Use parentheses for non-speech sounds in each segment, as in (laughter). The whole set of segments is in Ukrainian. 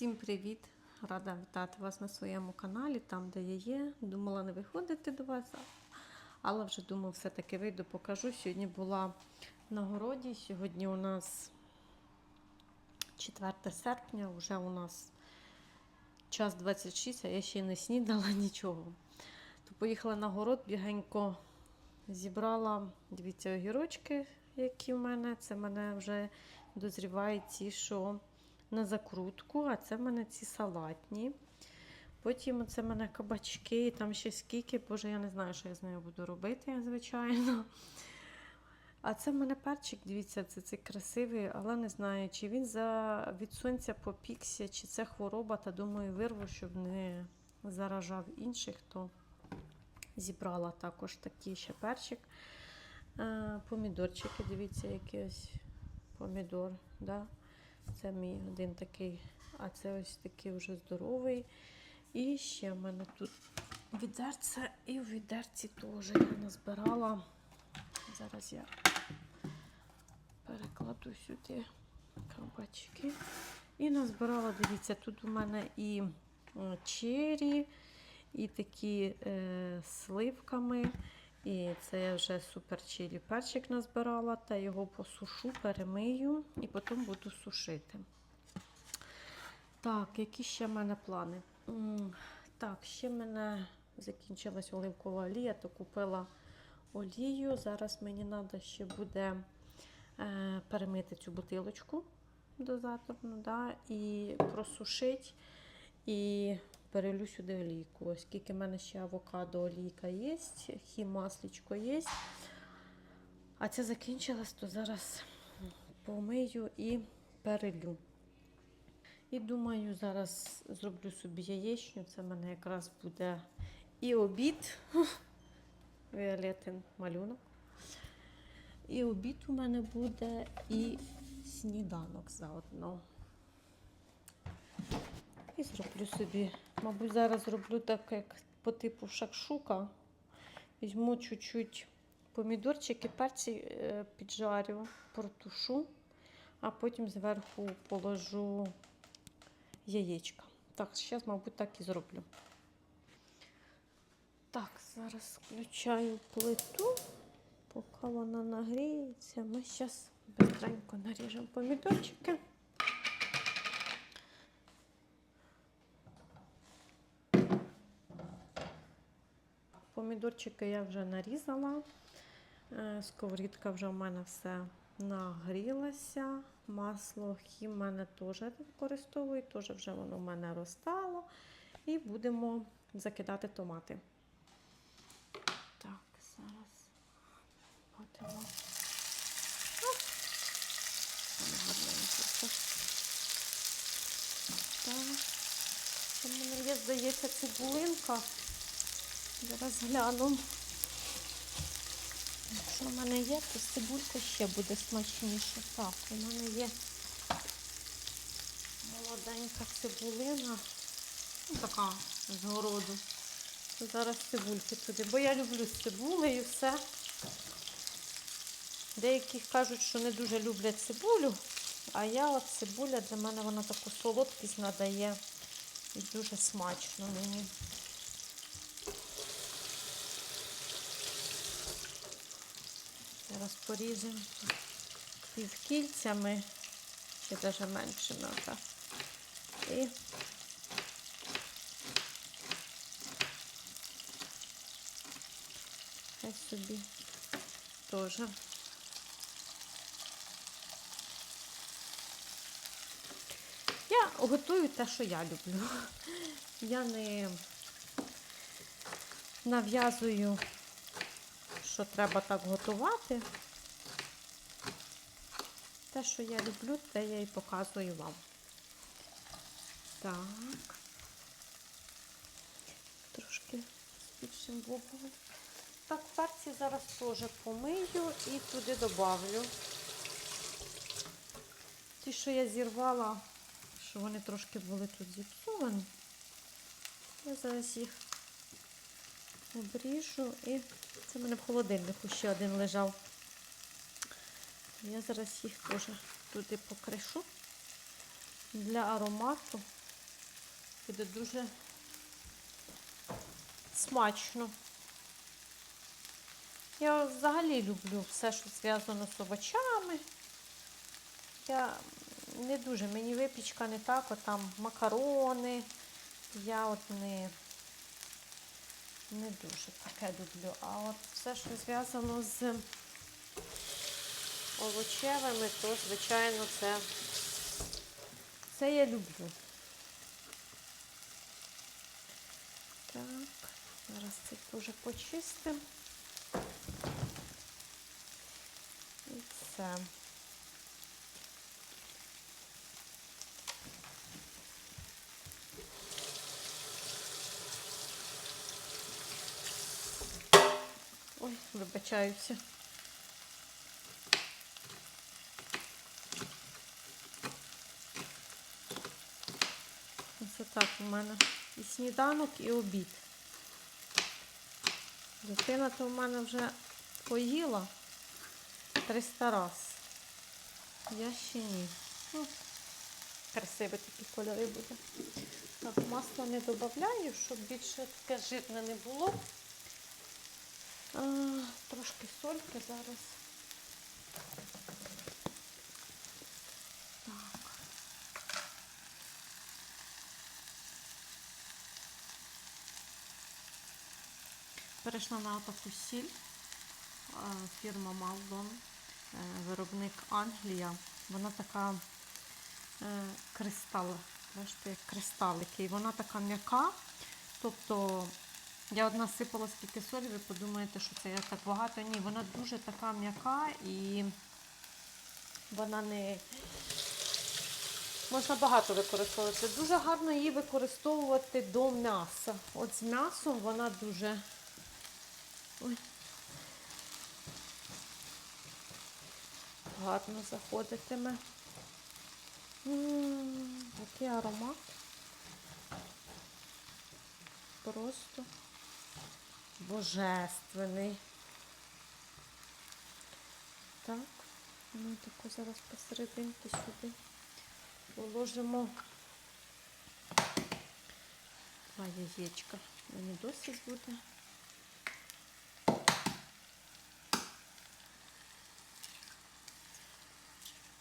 Всім привіт! Рада вітати вас на своєму каналі, там, де я є. Думала не виходити до вас, але вже думаю, все-таки вийду, покажу. Сьогодні була на городі. Сьогодні у нас 4 серпня, вже у нас час 26, а я ще не снідала (laughs) нічого. То поїхала на город, бігенько зібрала, дивіться, огірочки, які в мене. Це мене вже дозрівають ті, що на закрутку, а це в мене ці салатні. Потім це в мене кабачки, і там ще скільки, боже, я не знаю, що я з нею буду робити, звичайно. А це в мене перчик, дивіться, це цей красивий, але не знаю, чи він за від сонця попікся, чи це хвороба, та думаю, вирву, щоб не заражав інших, то зібрала також такий ще перчик. Е, Помідорчики, дивіться, який ось помідор. Да? Це мій один такий, а це ось такий вже здоровий. І ще в мене тут відерце, і в відерці теж я назбирала. Зараз я перекладу сюди кабачки. І назбирала, дивіться, тут у мене і чері, і такі е, сливками. І це я вже супер чилі перчик назбирала, та його посушу, перемию і потім буду сушити. Так, які ще в мене плани? Так, ще в мене закінчилась оливкова олія, то купила олію. Зараз мені треба ще буде е, перемити цю бутилочку дозаторну, да, і просушити. І перелю сюди олійку. Оскільки в мене ще авокадо олійка є, хімаслічко є. А це закінчилось, то зараз помию і перелю. І думаю, зараз зроблю собі яєчню. Це в мене якраз буде і обід. (laughs) Віолетин малюнок. І обід у мене буде, і сніданок заодно. І зроблю собі, мабуть, зараз зроблю так, як по типу шакшука. Візьму чуть-чуть помідорчики, перці е, піджарю, протушу, а потім зверху положу яєчка. Так, зараз, мабуть, так і зроблю. Так, зараз включаю плиту, поки вона нагріється. Ми зараз быстренько наріжемо помідорчики. Помідорчики я вже нарізала. Е, Сковорідка вже в мене все нагрілася. Масло хім в мене теж використовую, теж вже воно в мене розтало. І будемо закидати томати. Так, зараз будемо. Так. Є, здається, цибулинка. Зараз гляну. Якщо в мене є, то з цибулькою ще буде смачніше. Так, у мене є молоденька цибулина. Ну, така з городу. Зараз цибульки туди, бо я люблю з цибулею все. Деякі кажуть, що не дуже люблять цибулю, а я от цибуля для мене вона таку солодкість надає і дуже смачно мені. Зараз поріжемо півкільцями, чи навіть меншими. Отак. І хай собі теж. Я готую те, що я люблю. Я не нав'язую що треба так готувати. Те, що я люблю, те я і показую вам. Так. Трошки з більшим вогнем. Так, перці зараз теж помию і туди добавлю. Ті, що я зірвала, що вони трошки були тут зіпсовані. Я зараз їх обріжу і це в мене в холодильнику ще один лежав. Я зараз їх теж туди покришу для аромату. Буде дуже смачно. Я взагалі люблю все, що зв'язано з овочами. Я не дуже, мені випічка не так, от там макарони. Я от не, не дуже таке люблю. А от все, що зв'язано з овочевими, то, звичайно, це, це я люблю. Так, зараз це дуже почистимо. І все. Ой, вибачаюся. Це так у мене і сніданок, і обід. Дитина то в мене вже поїла 300 раз. Я ще ні. Ну, красиві такі кольори буде. Так, масло не додаю, щоб більше таке жирне не було. Трошки сольки зараз. Так. Перейшла на таку сіль. Фірма Малдон, виробник Англія. Вона така е, кристал, бачите, як кристалики. І вона така м'яка. Тобто я одна сипала скільки солі, ви подумаєте, що це я так багато. Ні, вона дуже така м'яка і вона не можна багато використовувати. Дуже гарно її використовувати до м'яса. От з м'ясом вона дуже. Ой. Гарно заходитиме. М, Який аромат. Просто божественний. Так, ну таку зараз посерединки сюди положимо два яєчка. Мені досить буде.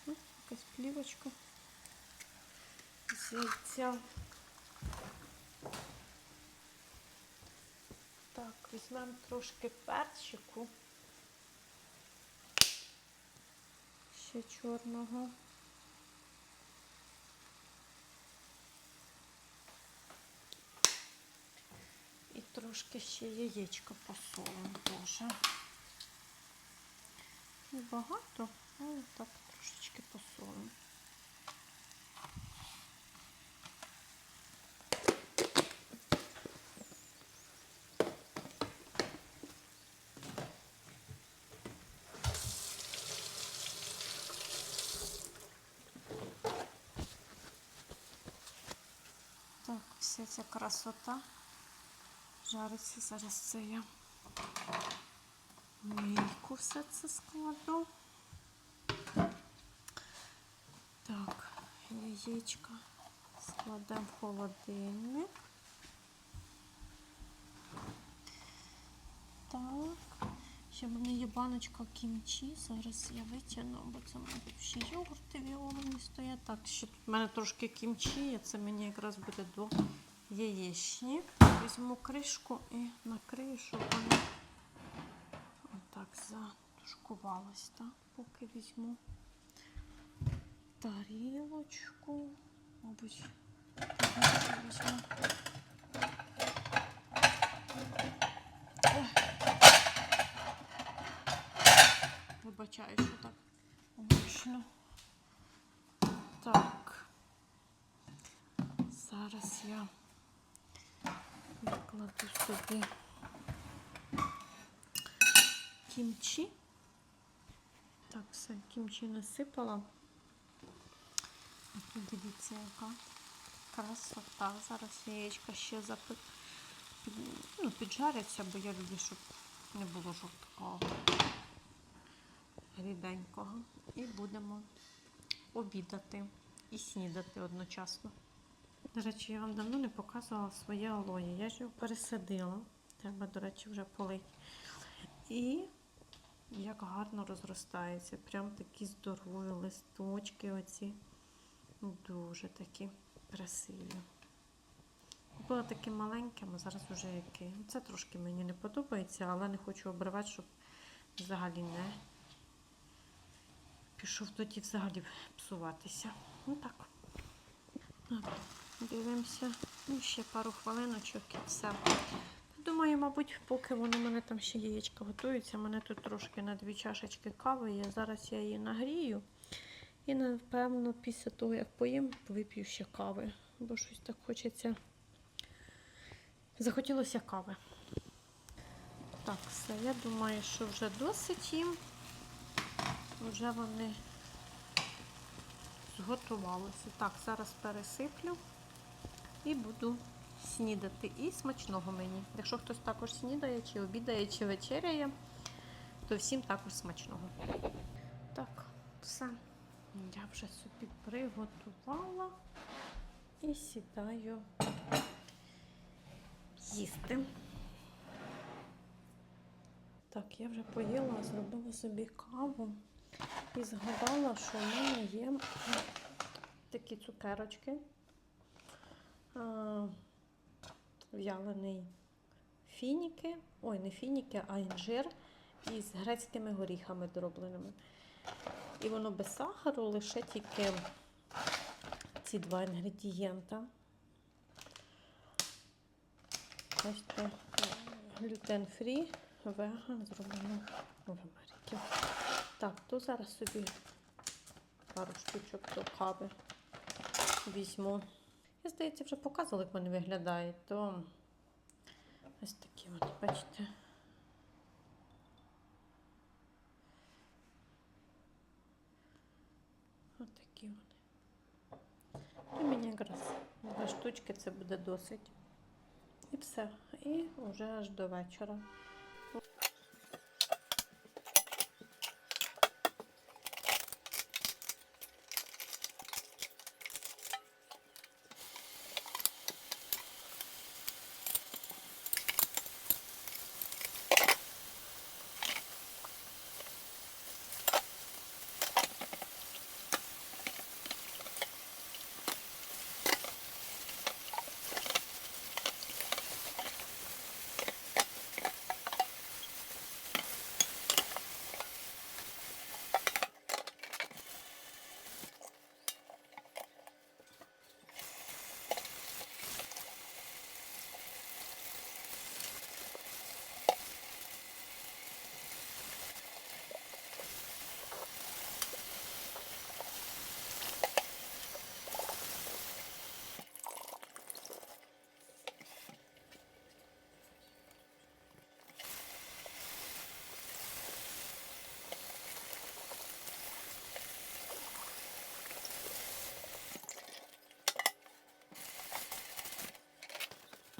Ну, Якась плівочка з яйця. Так, візьмемо трошки перчику. Ще чорного. І трошки ще яєчко посолимо теж. Не багато, але так трошечки посолимо. Так, вся ця красота жариться. Зараз це я мійку все це складу. Так, яєчко складемо в холодильник. Так. Ще в мене є баночка кімчі. Зараз я витягну, бо це тут ще йогурти віолові стоять. Так, ще тут в мене трошки кімчі, це мені якраз буде до яєчні. Візьму кришку і накрию, щоб воно отак затушкувалось. Так? Поки візьму тарілочку. Мабуть, візьму. Вибачаю, що так гучно. Так. Зараз я викладу собі кімчі. Так, все, кімчі насипала. Дивіться, яка красота. Зараз яєчка ще запи... під... ну, піджаряться, бо я люблю, щоб не було жовткого ріденького. І будемо обідати і снідати одночасно. До речі, я вам давно не показувала своє алоє. Я ж його пересадила. Треба, до речі, вже полить. І як гарно розростається. Прям такі здорові листочки оці. Дуже такі красиві. Було таке маленьким, а зараз вже яке. Це трошки мені не подобається, але не хочу обривати, щоб взагалі не пішов тоді взагалі псуватися. Ну так. Дивимося. Ну, ще пару хвилиночок і все. Думаю, мабуть, поки воно у мене там ще яєчка готуються, у мене тут трошки на дві чашечки кави є. Зараз я її нагрію. І, напевно, після того, як поїм, вип'ю ще кави. Бо щось так хочеться. Захотілося кави. Так, все, я думаю, що вже досить їм. Вже вони зготувалися. Так, зараз пересиплю і буду снідати. І смачного мені. Якщо хтось також снідає, чи обідає, чи вечеряє, то всім також смачного. Так, все. Я вже собі приготувала і сідаю їсти. Так, я вже поїла, зробила собі каву і згадала, що в мене є такі цукерочки. В'ялений фініки, ой, не фініки, а інжир із грецькими горіхами дробленими. І воно без сахару, лише тільки ці два інгредієнта. Бачите, глютен фрі, веган, зроблено в Америці. Так, то зараз собі пару штучок до кави візьму. Я, здається, вже показувала, як вони виглядають, то ось такі вони, бачите. Ось такі вони. І мені якраз два штучки це буде досить. І все. І вже аж до вечора.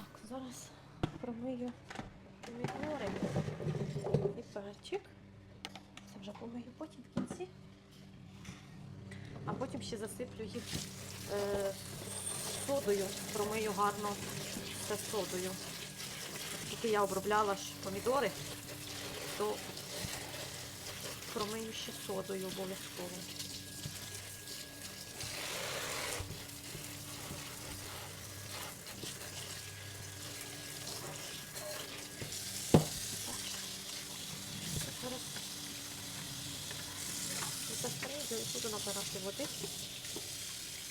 Так, зараз промию помідори і перчик. Це вже помию потім в кінці. А потім ще засиплю їх е, содою. Промию гарно це содою. Тільки я обробляла ж помідори, то промию ще содою обов'язково. Зараз застрейду і буду набирати водички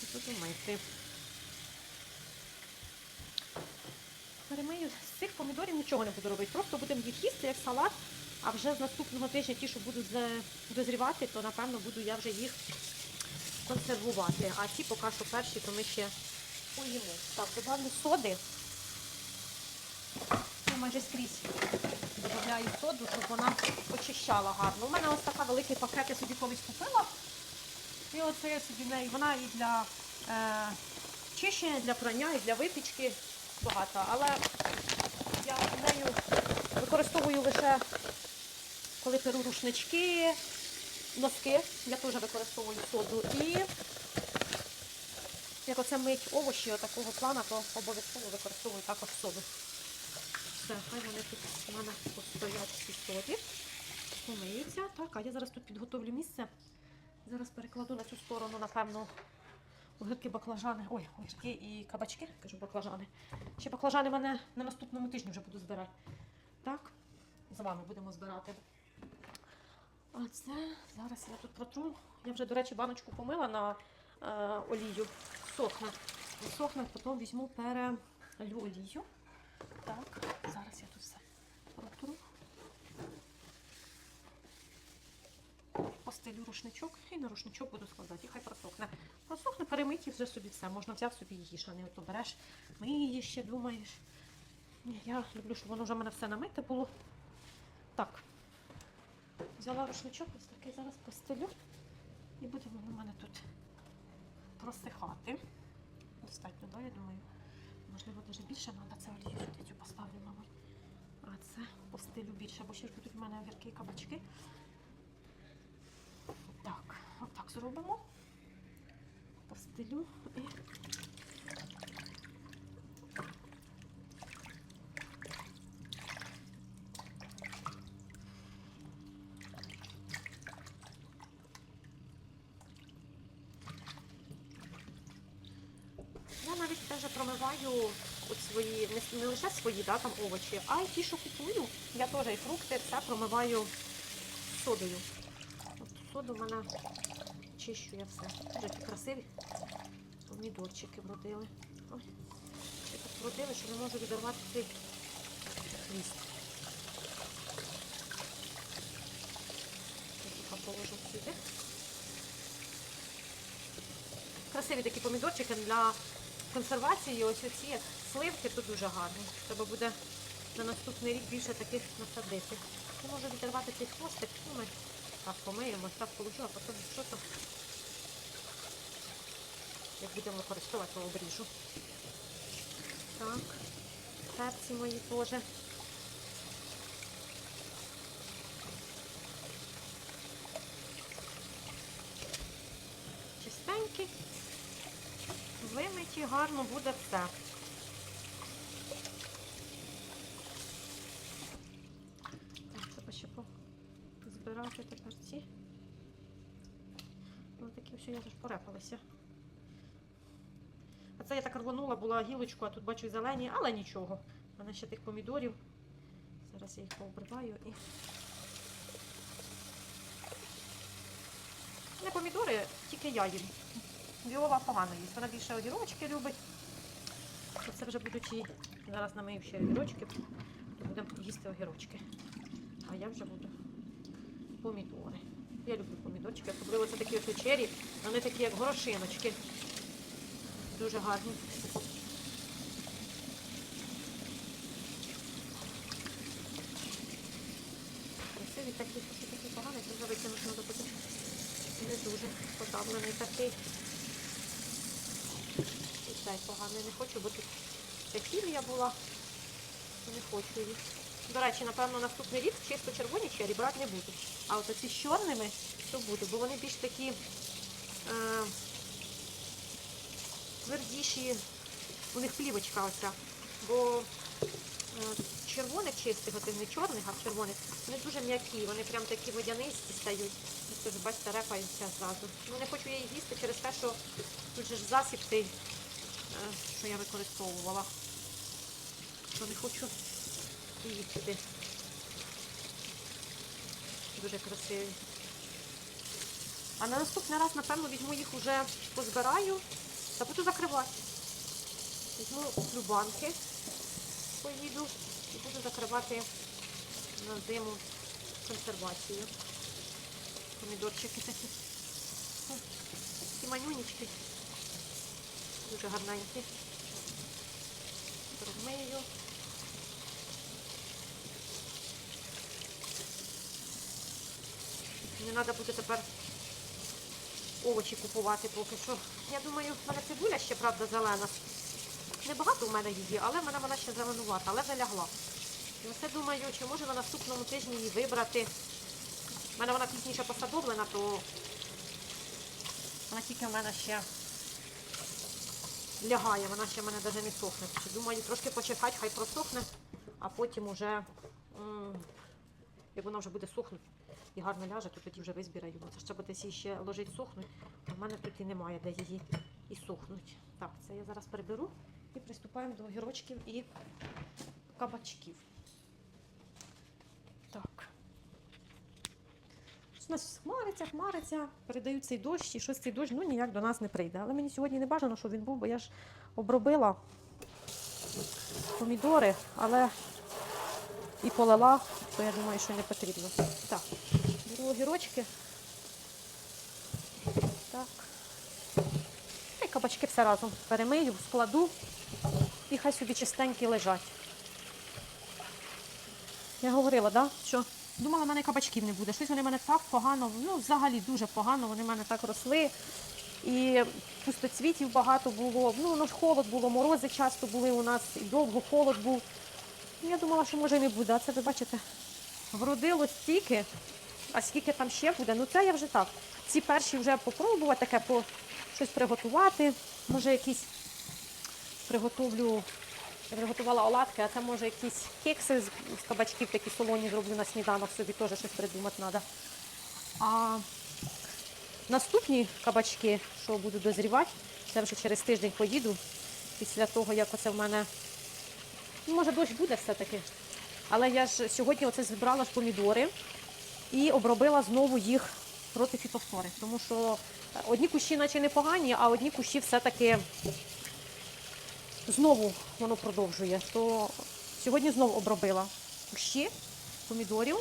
і буду. Перемию з цих помідорів нічого не буду робити, просто будемо їх їсти як салат, а вже з наступного тижня ті, що будуть дозрівати, то напевно буду я вже їх консервувати. А ці поки що перші, то ми ще поїмо. Так, добавлю соди. Я майже скрізь додаю соду, щоб вона очищала гарно. У мене ось така великий пакет, я собі колись купила. І оце я собі в неї. Вона і для е, чищення, для прання, і для випічки багато. Але я нею використовую лише, коли перу рушнички, носки. Я теж використовую соду. І як оце мить овочі отакого плана, то обов'язково використовую також соду. Все, хай вони тут у мене постоять всі соді. Помиються. Так, а я зараз тут підготовлю місце. Зараз перекладу на цю сторону, напевно, огірки баклажани. Ой, огірки і кабачки, кажу баклажани. Ще баклажани мене на наступному тижні вже буду збирати. Так, з вами будемо збирати. А це зараз я тут протру. Я вже, до речі, баночку помила на е, олію. Сохне. Сохне, потім візьму перелю олію. Так, зараз я тут все протру. Постелю рушничок і на рушничок буду складати. Хай просохне. Просохне, перемить і вже собі все. Можна взяв собі їж, а не ото береш, миєш ще, думаєш. Я люблю, щоб воно вже в мене все намите було. Так. Взяла рушничок, ось такий зараз постелю. І буде воно в мене тут просихати. Достатньо, да, я думаю. Можливо, навіть більше треба це олію поставлю, мабуть. А це постелю більше, бо ще ж будуть в мене огірки кабачки. Так, отак зробимо. Постелю і. Я навіть теж промиваю от свої, не, лише свої да, там овочі, а й ті, що купую. Я теж і фрукти все промиваю содою. От соду в мене чищу я все. Такі красиві помідорчики вродили. Ой, так вродили, що не можу відірвати цей ліст. Я положу сюди. Красиві такі помідорчики для консервації. Ось оці сливки тут дуже гарні. Треба буде на наступний рік більше таких насадити. Я можу відірвати цей хвостик, ну ми так помиємо, так положу, а потім що то, як будемо використовувати, то обріжу. Так, перці мої теж. Чистенькі, вимиті, гарно буде все. Так, треба ще збирати тепер ці. Ось такі все, я ж порепалися. А це я так рванула, була гілочку, а тут бачу зелені, але нічого. У мене ще тих помідорів. Зараз я їх пообриваю і. Не помідори, тільки я їм. Віола погано їсть. Вона більше огірочки любить. Це вже будуть зараз намию ще огірочки, будемо їсти огірочки. А я вже буду помідори. Я люблю помідорчики, особливо це такі ось чері, вони такі, як горошиночки. Дуже гарні. Красиві такі, такі, такі погані, це вже витягнути буде. Не дуже подавлений такий. І цей поганий не хочу, бо тут філія була. Не хочу їх. До речі, напевно, наступний рік чисто червоні чері брати не буду. А от оці з чорними то буду, бо вони більш такі е, твердіші, у них плівочка оця. Бо е, червоних чистих, от не чорних, а червоних, вони дуже м'які, вони прям такі водянисті стають. Тож, бачите, репаються зразу. Ну не хочу я їх їсти через те, що тут же ж засіб цей, е, що я використовувала. То не хочу їсти. Дуже красиві. А на наступний раз, напевно, візьму їх уже позбираю та буду закривати. Візьму любанки, поїду і буду закривати на зиму консервацію. Помідорчики такі. Такі манюнічки. Дуже гарненькі. Розмию. Не треба буде тепер овочі купувати поки що. Я думаю, в мене цибуля ще, правда, зелена. Небагато в мене її, але в мене вона ще зеленувата, але вже лягла. І оце думаю, чи може на наступному тижні її вибрати. У мене вона пізніше посадовлена, то вона тільки в мене ще лягає, вона ще в мене навіть не сохне. Думаю, трошки почекати, хай просохне, а потім уже, як вона вже буде сохнути і гарно ляже, то тоді вже визбираю. Бо це ж треба десь її ще ложить сохнуть, а в мене тут і немає, де її і сохнуть. Так, це я зараз переберу і приступаємо до огірочків і кабачків. Так. У нас хмариться, хмариться, передають цей дощ, і щось цей дощ ну, ніяк до нас не прийде. Але мені сьогодні не бажано, щоб він був, бо я ж обробила помідори, але і полила, то я думаю, що не потрібно. Так, огірочки. Так. І кабачки все разом перемию, складу і хай собі чистенькі лежать. Я говорила, да, що думала, в мене кабачків не буде. Щось вони в мене так погано, ну взагалі дуже погано, вони в мене так росли. І пустоцвітів багато було. Ну, воно ж холод було, морози часто були у нас, і довго холод був. Я думала, що може і не буде. А це ви бачите, вродило стільки, а скільки там ще буде. Ну це я вже так. Ці перші вже попробувати, таке по щось приготувати. Може якісь приготовлю я приготувала оладки, а це може якісь кекси з, кабачків такі солоні зроблю на сніданок, собі теж щось придумати треба. А наступні кабачки, що буду дозрівати, це вже через тиждень поїду. Після того, як оце в мене. Ну, може, дощ буде все-таки. Але я ж сьогодні оце зібрала ж помідори і обробила знову їх проти фітофтори. Тому що е, одні кущі наче непогані, а одні кущі все-таки знову воно продовжує. То сьогодні знову обробила кущі помідорів.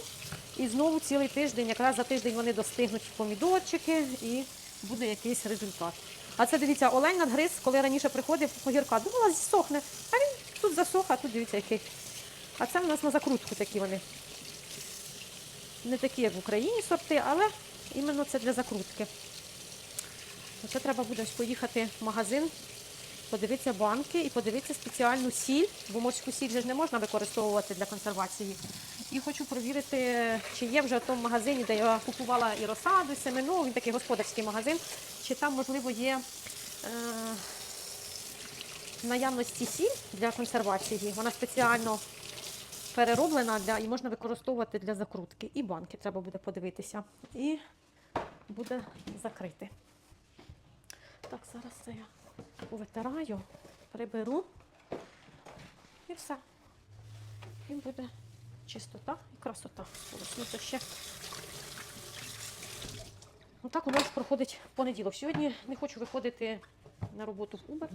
І знову цілий тиждень, якраз за тиждень вони достигнуть помідорчики і буде якийсь результат. А це дивіться, олень надгриз, коли раніше приходив огірка, думала, зсохне. А він тут засох, а тут дивіться який. А це в нас на закрутку такі вони. Не такі, як в Україні сорти, але іменно це для закрутки. Це треба буде поїхати в магазин, подивитися банки і подивитися спеціальну сіль, бо морську сіль же ж не можна використовувати для консервації. І хочу провірити, чи є вже в тому магазині, де я купувала і розсаду, і семену, він такий господарський магазин, чи там, можливо, є е, наявності сіль для консервації. Вона спеціально перероблена для, і можна використовувати для закрутки. І банки треба буде подивитися. І буде закрити. Так, зараз це я повитираю, приберу і все. І буде чистота і красота. Ось, ну, це ще. Ну, так у нас проходить понеділок. Сьогодні не хочу виходити на роботу в Uber.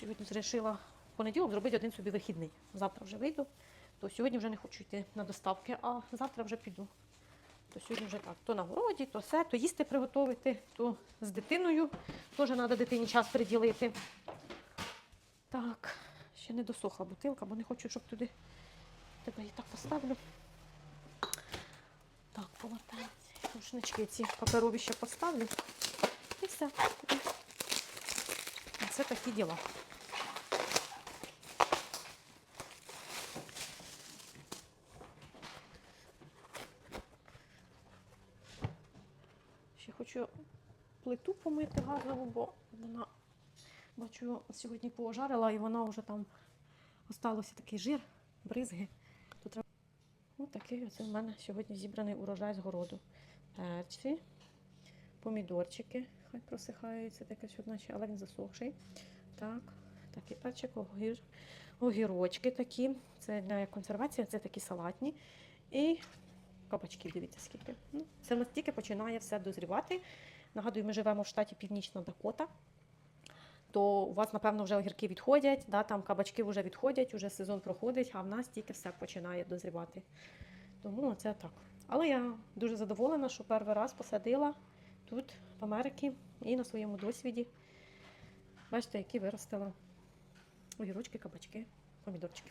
Сьогодні вирішила в понеділок зробити один собі вихідний. Завтра вже вийду, то сьогодні вже не хочу йти на доставки, а завтра вже піду. То сьогодні вже так, то на городі, то все, то їсти приготувати, то з дитиною. Теж треба дитині час приділити. Так, ще не досохла бутилка, бо не хочу, щоб туди тебе її так поставлю. Так, полотенці, рушнички ці паперові ще поставлю. І все. І Це такі діла. Хочу плиту помити газову, бо вона, бачу, сьогодні пожарила і вона вже там осталося такий жир, бризги. То. Ось такий оце в мене сьогодні зібраний урожай з городу. Перці, помідорчики, хай просихаються, таке що наче, але він засохший. Так, такий перчик, огір, огірочки такі. Це для консервації, це такі салатні. І кабачків, дивіться скільки. Ну, це в нас тільки починає все дозрівати. Нагадую, ми живемо в штаті Північна Дакота. То у вас, напевно, вже огірки відходять, да, там кабачки вже відходять, вже сезон проходить, а в нас тільки все починає дозрівати. Тому це так. Але я дуже задоволена, що перший раз посадила тут, в Америці, і на своєму досвіді. Бачите, які виростила огірочки, кабачки, помідорчики.